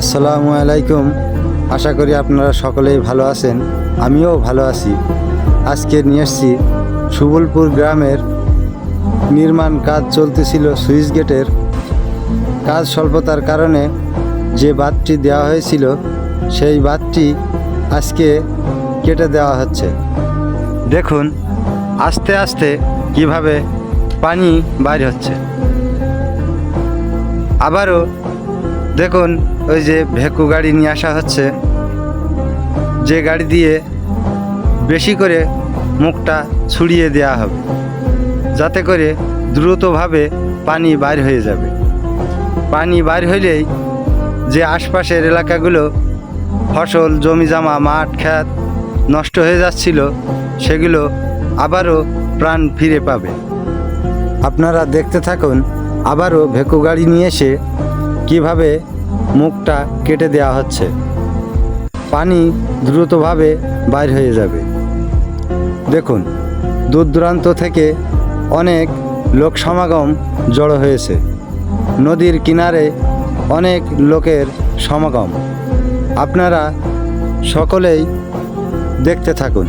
আসসালামু আলাইকুম। আশা করি আপনারা সকলেই ভালো আছেন। আমিও ভালো আছি। আজকে নিয়ে এসছি সুবলপুর গ্রামের নির্মাণ কাজ চলতেছিল সুইচ গেটের। কাজ স্বল্পতার কারণে যে বাঁধটি দেওয়া হয়েছিল, সেই বাঁধটি আজকে কেটে দেওয়া হচ্ছে। দেখুন, আস্তে আস্তে কীভাবে পানি বাইর হচ্ছে। আবারও দেখুন ওই যে ভেকু গাড়ি নিয়ে আসা হচ্ছে, যে গাড়ি দিয়ে বেশি করে মুখটা ছুড়িয়ে দেওয়া হবে, যাতে করে দ্রুতভাবে পানি বাইর হয়ে যাবে। পানি বাইর হইলেই যে আশপাশের এলাকাগুলো ফসল, জমি জামা, মাঠ খ্যাত নষ্ট হয়ে যাচ্ছিল, সেগুলো আবারও প্রাণ ফিরে পাবে। আপনারা দেখতে থাকুন, আবারও ভেকু গাড়ি নিয়ে এসে কীভাবে মুখটা কেটে দেওয়া হচ্ছে। পানি দ্রুতভাবে বাইর হয়ে যাবে। দেখুন দূর দূরান্ত থেকে অনেক লোক সমাগম জড়ো হয়েছে। নদীর কিনারে অনেক লোকের সমাগম। আপনারা সকলেই দেখতে থাকুন।